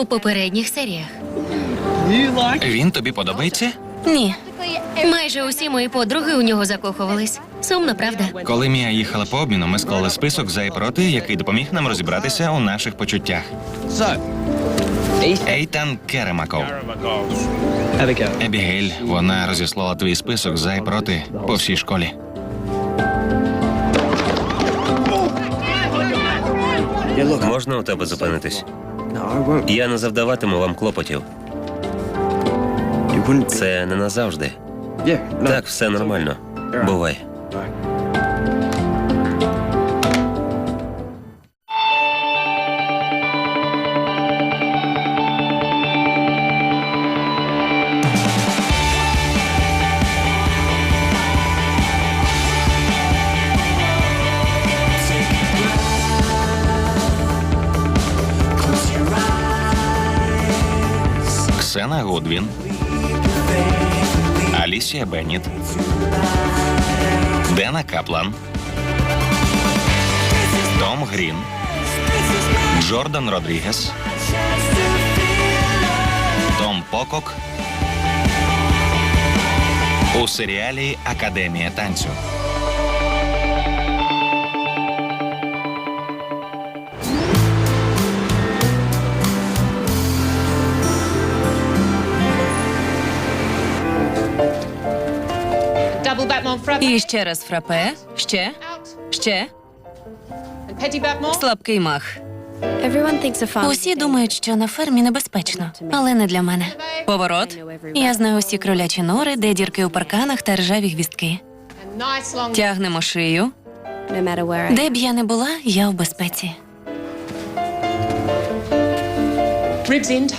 у попередніх серіях. Він тобі подобається? Ні. Майже усі мої подруги у нього закохувались. Сумно, правда? Коли Мія їхала по обміну, ми склали список за і проти, який допоміг нам розібратися у наших почуттях. Ейтан Керемаков. Ебігейль, вона розіслала твій список за і проти по всій школі. Можна у тебе зупинитись? Я не завдаватиму вам клопотів. Це не назавжди. Так, все нормально. Бувай. Гудвін. Алісія Бенніт. Дена Каплан. Том Грін. Джордан Родрігес. Том Покок. У серіалі Академія танцю. І ще раз фрапе. Ще, ще. Слабкий мах. Усі думають, що на фермі небезпечно, але не для мене. Поворот. Я знаю усі кролячі нори, де дірки у парканах та ржаві гвістки. Тягнемо шию. Де б я не була, я в безпеці.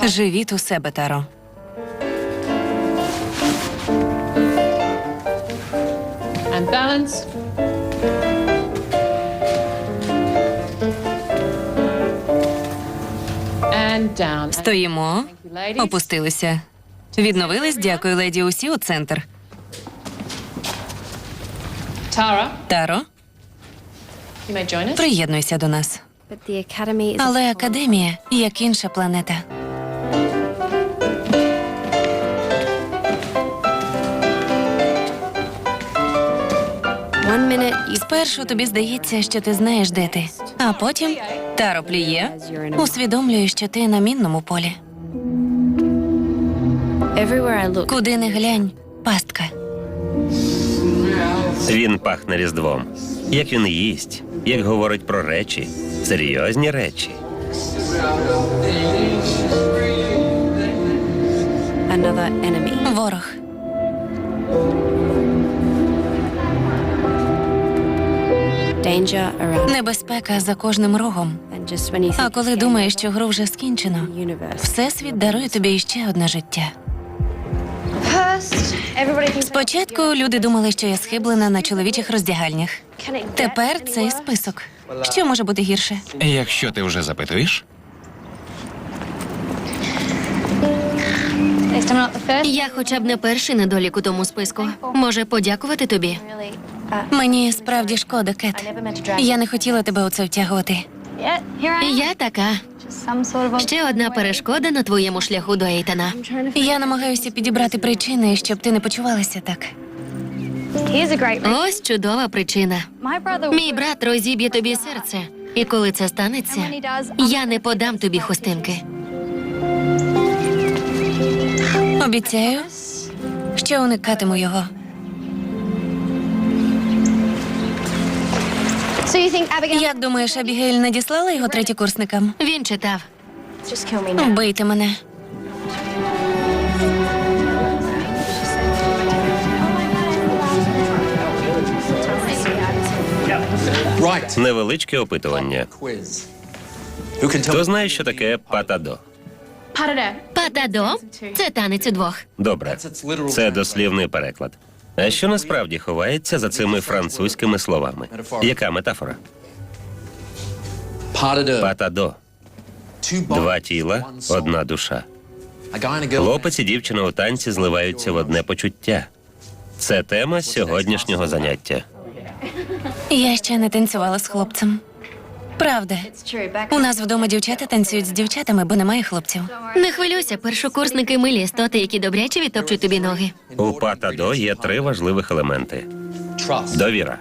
Живіт у себе, Таро. Down. Стоїмо. Опустилися. Відновились. Дякую, леді. Усі у центр. Таро, you may join us. приєднуйся до нас. But the academy is. Але академія як інша планета. Спершу тобі здається, що ти знаєш, де ти, а потім Таро пліє. усвідомлюєш, що ти на мінному полі. Куди не глянь, пастка. Він пахне різдвом. Як він їсть, як говорить про речі, серйозні речі. Ворог. Небезпека за кожним рогом. А коли думаєш, що гру вже скінчено, всесвіт дарує тобі іще одне життя. Спочатку люди думали, що я схиблена на чоловічих роздягальнях. Тепер цей список. Що може бути гірше? Якщо ти вже запитуєш, Я хоча б не перший недолік у тому списку. Може, подякувати тобі? Мені справді шкода, Кет. Я не хотіла тебе у це втягувати. Я така. Ще одна перешкода на твоєму шляху до Ейтана. Я намагаюся підібрати причини, щоб ти не почувалася так. Ось чудова причина. Мій брат розіб'є тобі серце. І коли це станеться, я не подам тобі хустинки. Обіцяю, що уникатиму його. Як думаєш, Абігейль надіслала його третєкурсникам? Він читав. Just kill me now. Вбийте мене. Right. Невеличке опитування. Quiz. Who can tell Хто знає, що таке патадо? Патадо це танець удвох. Добре, це дослівний переклад. А що насправді ховається за цими французькими словами? Яка метафора? Патадо. Два тіла, одна душа. Хлопець і дівчина у танці зливаються в одне почуття. Це тема сьогоднішнього заняття. Я ще не танцювала з хлопцем. Правда. У нас вдома дівчата танцюють з дівчатами, бо немає хлопців. Не хвилюйся, першокурсники милі істоти, які добряче відтопчуть тобі ноги. У патадо є три важливих елементи: довіра.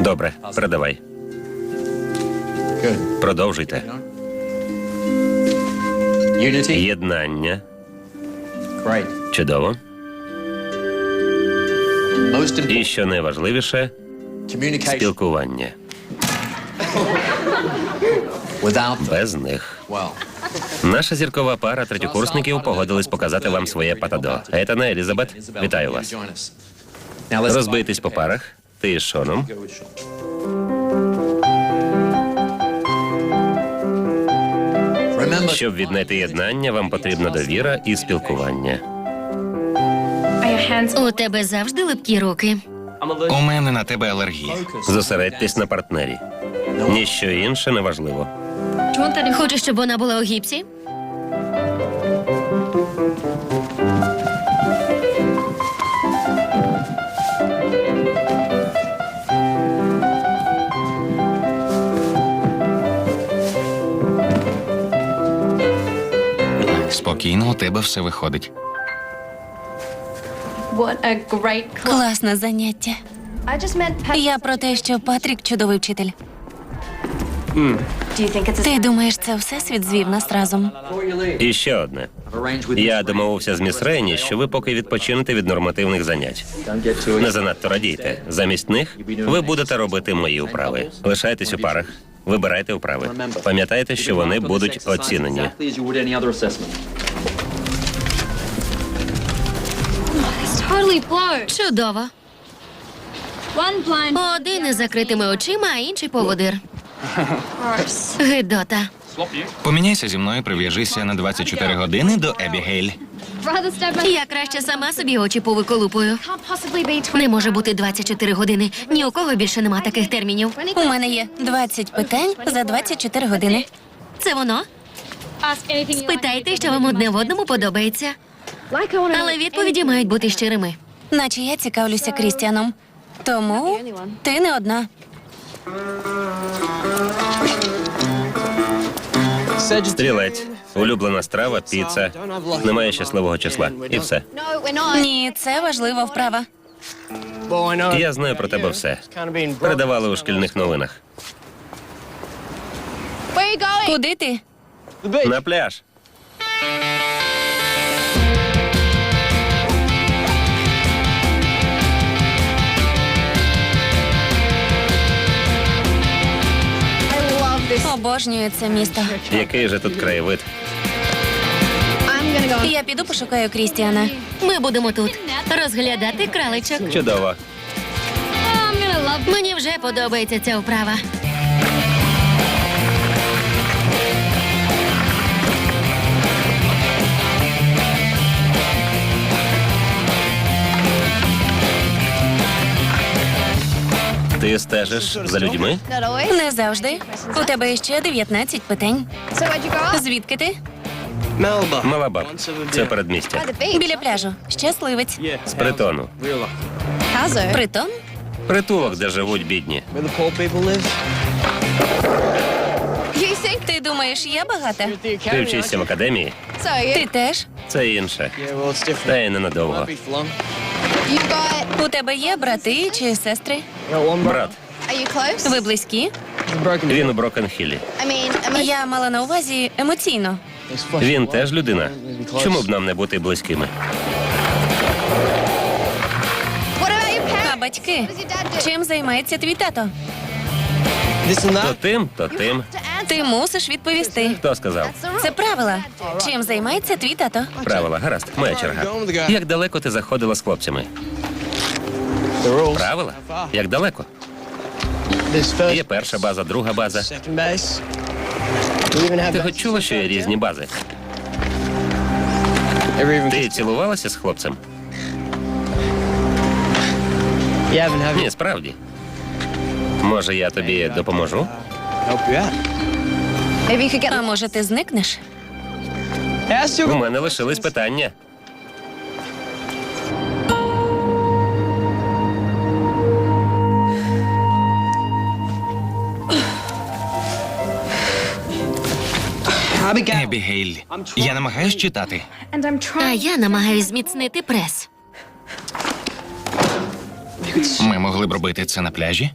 Добре, передавай. Продовжуйте. Єднання. Чудово. І що найважливіше спілкування. Без них. Наша зіркова пара третьокурсників погодились показати вам своє патадо. Етана Елізабет, вітаю вас. Розбийтесь по парах. Ти з Шоном. Щоб віднайти єднання, вам потрібна довіра і спілкування. У тебе завжди липкі руки. У мене на тебе алергія. Зосередьтесь на партнері. Ніщо інше не важливо. Хочеш, щоб вона була у гіпсі? Спокійно, у тебе все виходить. Класне заняття. Я про те, що Патрік чудовий вчитель. Ти думаєш, це все світ звів нас разом? І ще одне. Я домовився з міс Рейні, що ви поки відпочинете від нормативних занять. Не занадто радійте. Замість них ви будете робити мої вправи. Лишайтесь у парах. Вибирайте вправи. Пам'ятайте, що вони будуть оцінені. Чудово. Один із закритими очима, а інший поводир. Гидота. Поміняйся зі мною, прив'яжися на 24 години до Ебігейль. Я краще сама собі очі повиколупую. Can't possibly be 20. Не може бути 24 години. Ні у кого більше нема таких термінів. У мене є 20 питань за 24 години. Це воно. Ask anything you like. Питайте, що вам одне в одному подобається. Але відповіді мають бути щирими. Наче я цікавлюся Крістіаном. Тому ти не одна. Стрілець, улюблена страва, піца. Немає щасливого числа. І все. Ні, це важлива вправа. Я знаю про тебе все. Передавали у шкільних новинах. Куди ти? На пляж. Обожнюю це місто. Який же тут краєвид? Я піду пошукаю Крістіана. Ми будемо тут розглядати краличок. Чудово. Мені вже подобається ця вправа. Ти стежиш за людьми? Не завжди. У тебе ще 19 питань. Звідки ти? Малабаб. Це передмістя. Біля пляжу. Щасливець. З притону. Притон? Притулок, де живуть бідні. Ти думаєш, я багата? Ти вчишся в академії? Ти теж? Це інше. Та й ненадовго. У тебе є брати чи сестри? Брат, Are you close? Ви близькі? він у Брокенхілі. I mean, am I? Я мала на увазі емоційно. Він теж людина. Чому б нам не бути близькими? А батьки? What does your dad do? Чим займається твій тато? То тим, то тим. Ти мусиш відповісти. Хто сказав? Це правила. Чим займається твій тато? Правила, гаразд, моя черга. Як далеко ти заходила з хлопцями? Правила? Як далеко? Є перша база, друга база. Ти хоч чула, що є різні бази? Ти цілувалася з хлопцем? Ні, справді. Може, я тобі допоможу? А може, ти зникнеш? У мене лишились питання. Ебігейль, я намагаюсь читати. А я намагаюсь зміцнити прес. Ми могли б робити це на пляжі.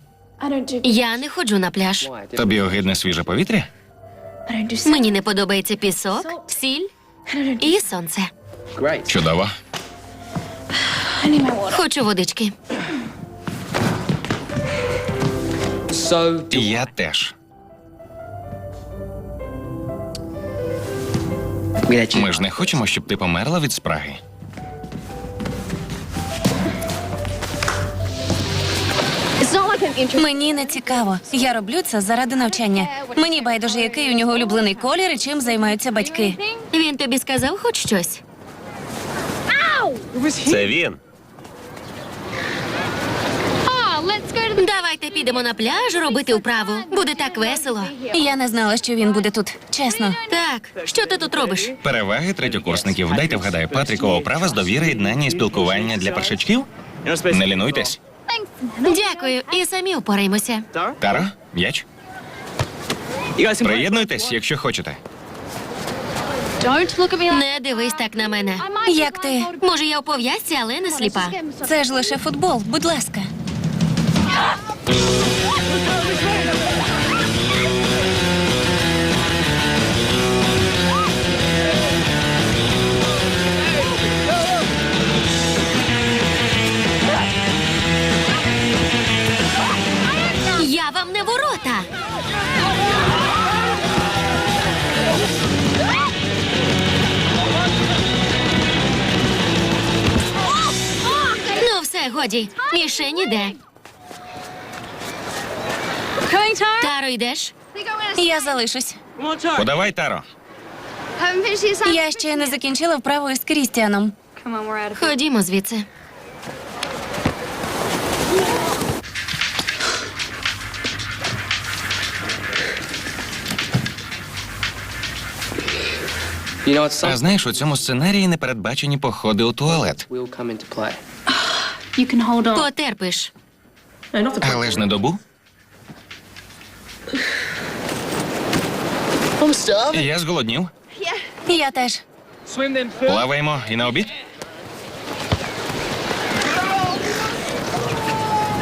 Я не ходжу на пляж. Тобі огидне свіже повітря? Мені не подобається пісок, сіль і сонце. Чудово. Хочу водички. Я теж. Ми ж не хочемо, щоб ти померла від спраги. Мені не цікаво. Я роблю це заради навчання. Мені байдуже, який у нього улюблений колір і чим займаються батьки. Він тобі сказав хоч щось? Це він. Давайте підемо на пляж робити вправу. Буде так весело. Я не знала, що він буде тут. Чесно. Так, що ти тут робиш? Переваги третьокурсників. Дайте вгадаю, Патрікова права з довіри, єднання і спілкування для першачків. Не лінуйтесь. Дякую, і самі впораємося. Таро, м'яч. Приєднуйтесь, якщо хочете. Не дивись так на мене. Як ти? Може, я у пов'язці, але не сліпа. Це ж лише футбол, будь ласка. Годі. Мішень іде. Таро, йдеш? Я залишусь. Подавай, Таро. Я ще не закінчила вправу із Крістіаном. Ходімо звідси. А знаєш, у цьому сценарії не передбачені походи у туалет. You can hold on. Потерпиш. Але ж не добу. Я зголоднів. Я теж. Плаваємо і на обід.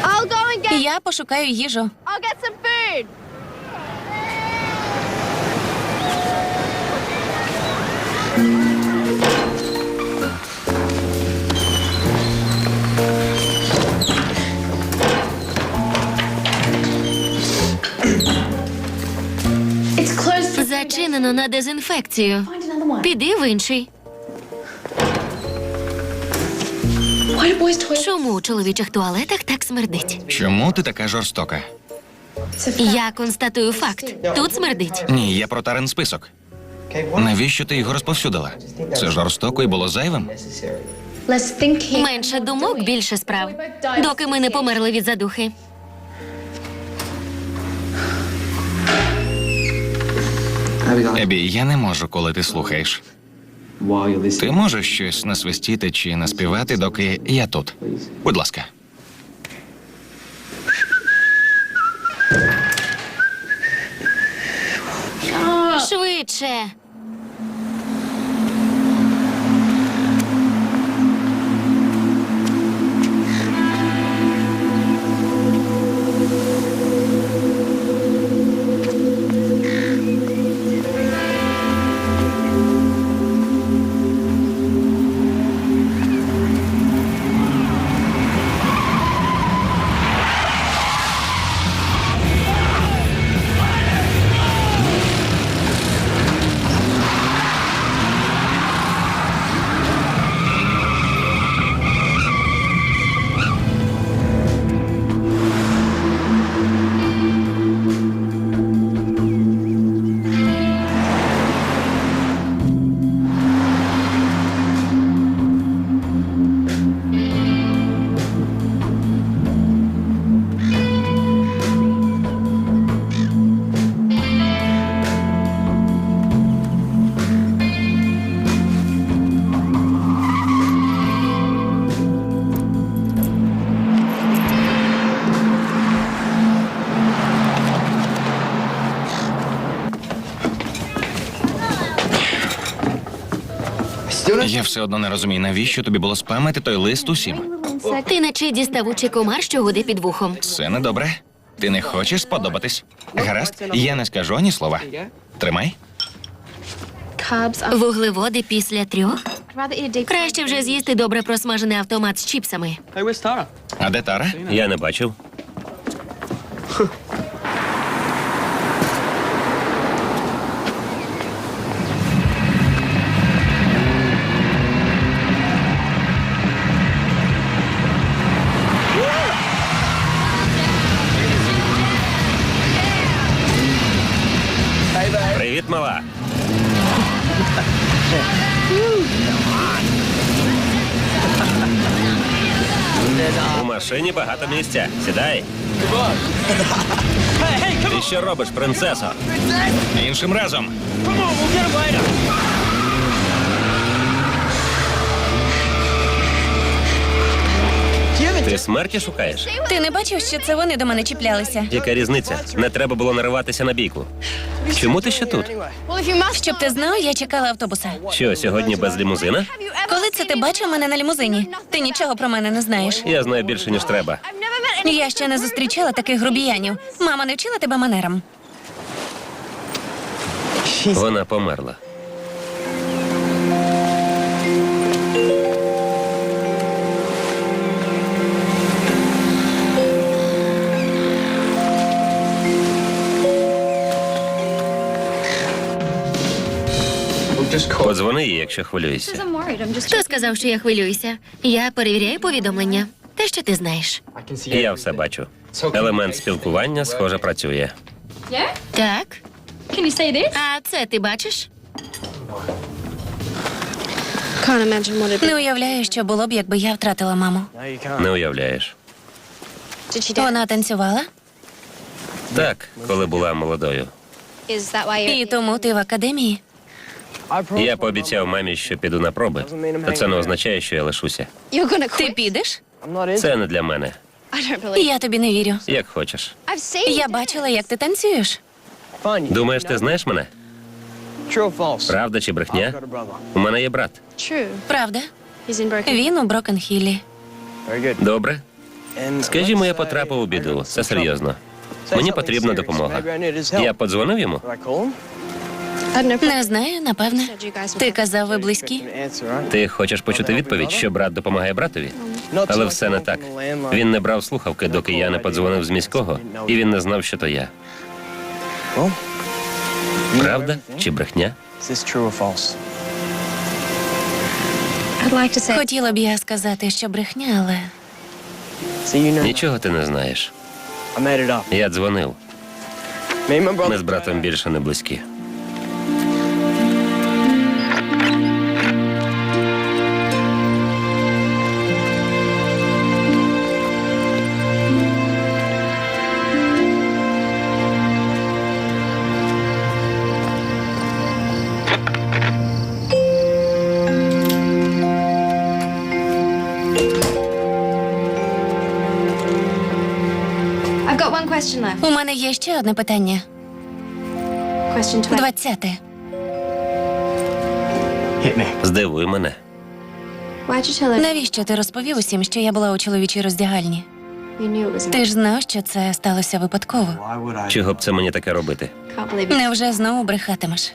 I'll go and get. Я пошукаю їжу. I'll get some food. It's for- на дезінфекцію. Піди в інший. Чому у чоловічих туалетах так смердить? Чому ти така жорстока? Я констатую факт. Тут смердить. Ні, я про тарен список. Навіщо ти його розповсюдила? Це жорстоко і було зайвим. Менше думок, більше справ. Доки ми не померли від задухи. Ебі, я не можу, коли ти слухаєш. Ти можеш щось насвистіти чи наспівати, доки я тут. Будь ласка. Швидше. Все одно не розумію, навіщо тобі було спамити той лист усім. Ти наче діставучий комар, що гуде під вухом. Це недобре. Ти не хочеш сподобатись. Гаразд, я не скажу ані слова. Тримай. Вуглеводи після трьох. Краще вже з'їсти добре просмажений автомат з чіпсами. А де Тара? Я не бачив. машині багато місця. Сідай. Ти що робиш, принцесо? Іншим разом. Ти смерті шукаєш? Ти не бачив, що це вони до мене чіплялися? Яка різниця? Не треба було нариватися на бійку. Чому ти ще тут? Щоб ти знав, я чекала автобуса. Що, сьогодні без лімузина? Коли це ти бачив мене на лімузині? Ти нічого про мене не знаєш. Я знаю більше, ніж треба. Я ще не зустрічала таких грубіянів. Мама не вчила тебе манерам. Вона померла. Подзвони їй, якщо хвилюєшся. Хто сказав, що я хвилююся? Я перевіряю повідомлення. Те, що ти знаєш. Я все бачу. Елемент спілкування, схоже, працює. Так. А це ти бачиш? Can't imagine what it. Не уявляю, що було б, якби я втратила маму. Не уявляєш. Did she Вона танцювала, Так, коли була молодою. Is that why і тому ти в академії. Я пообіцяв мамі, що піду на проби. Та це не означає, що я лишуся. Ти підеш? Це не для мене. Я тобі не вірю. Як хочеш. Я бачила, як ти танцюєш. Думаєш, ти знаєш мене? Правда чи брехня? У мене є брат. Правда? Він у Брокенхіллі. Добре? Скажімо, я потрапив у біду. Це серйозно. Мені потрібна допомога. Я подзвонив йому. Не знаю, напевне. Ти казав, ви близькі? Ти хочеш почути відповідь, що брат допомагає братові? Але все не так. Він не брав слухавки, доки я не подзвонив з міського, і він не знав, що то я. Правда чи брехня? Хотіла б я сказати, що брехня, але Нічого ти не знаєш. Я дзвонив. Ми з братом більше не близькі. Мене є ще одне питання. Двадцяте. Здивуй мене. Навіщо ти розповів усім, що я була у чоловічій роздягальні? Ти ж знав, що це сталося випадково. Чого б це мені таке робити? Невже знову брехатимеш?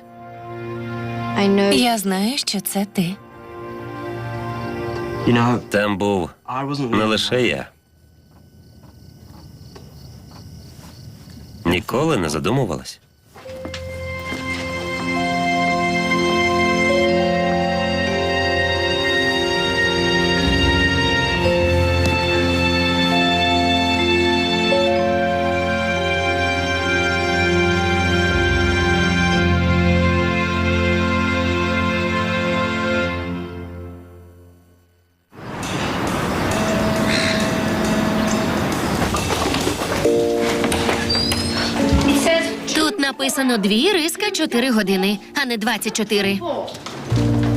Я знаю, що це ти. Там був не лише я. Ніколи не задумувалась. Написано дві риска чотири години, а не 24.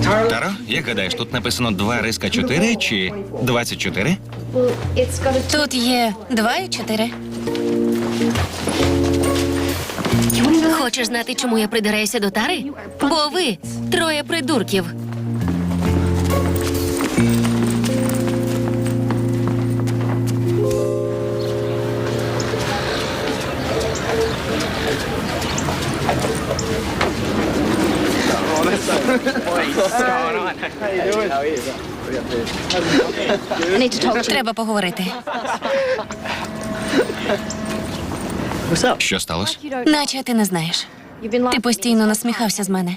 Таро, як гадаєш, тут написано 2 риска 4 чи 24? Well, it's got a. Тут є два і чотири. Хочеш знати, чому я придираюся до тари? Бо ви троє придурків. Треба поговорити. Що сталося? Наче ти не знаєш. Ти постійно насміхався з мене.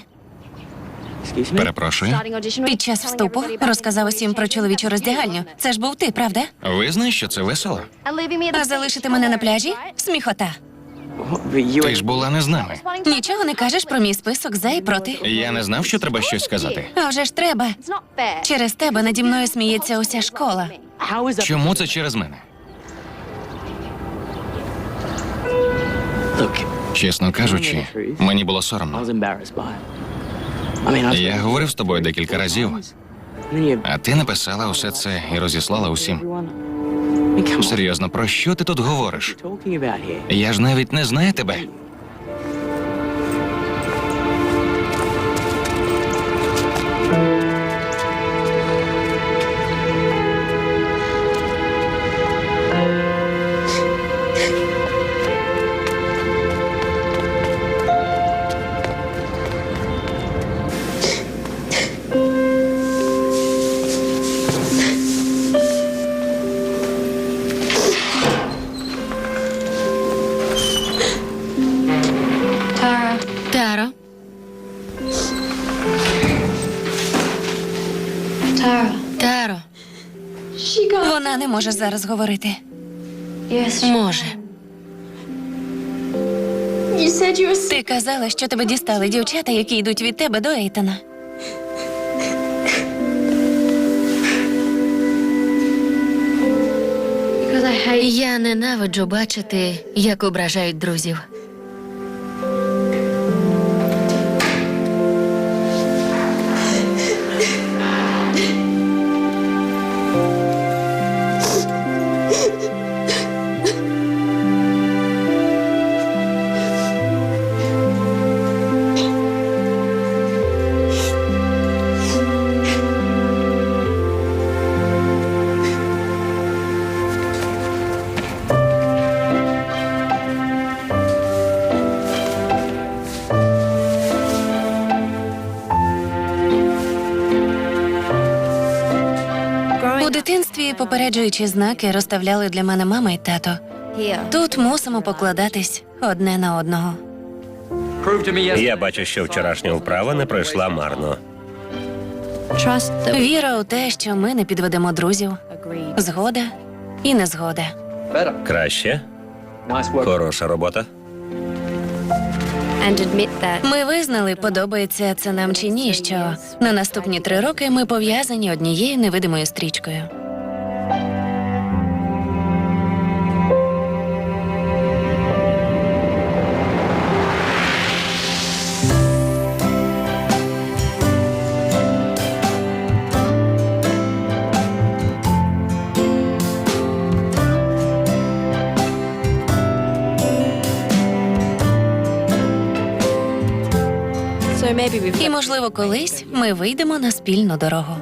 Перепрошую. Під час вступу розказав усім про чоловічу роздягальню. Це ж був ти, правда? Визнай, що це весело. А залишити мене на пляжі? Сміхота. Ти ж була не з нами. Нічого не кажеш про мій список за і проти. Я не знав, що треба щось сказати. А вже ж треба. Через тебе наді мною сміється уся школа. Чому це через мене? Чесно кажучи, мені було соромно. Я говорив з тобою декілька разів, а ти написала усе це і розіслала усім. Серйозно, про що ти тут говориш? Я ж навіть не знаю тебе. Може зараз говорити. Може. Ти казала, що тебе дістали дівчата, які йдуть від тебе до Ейтана. Я ненавиджу бачити, як ображають друзів. Попереджуючі знаки розставляли для мене мама і тато. Тут мусимо покладатись одне на одного. Я бачу, що вчорашня вправа не пройшла марно. Віра у те, що ми не підведемо друзів. Згода і незгода. Краще, хороша робота. Ми визнали, подобається це нам чи ні, що на наступні три роки ми пов'язані однією невидимою стрічкою. І, можливо, колись ми вийдемо на спільну дорогу.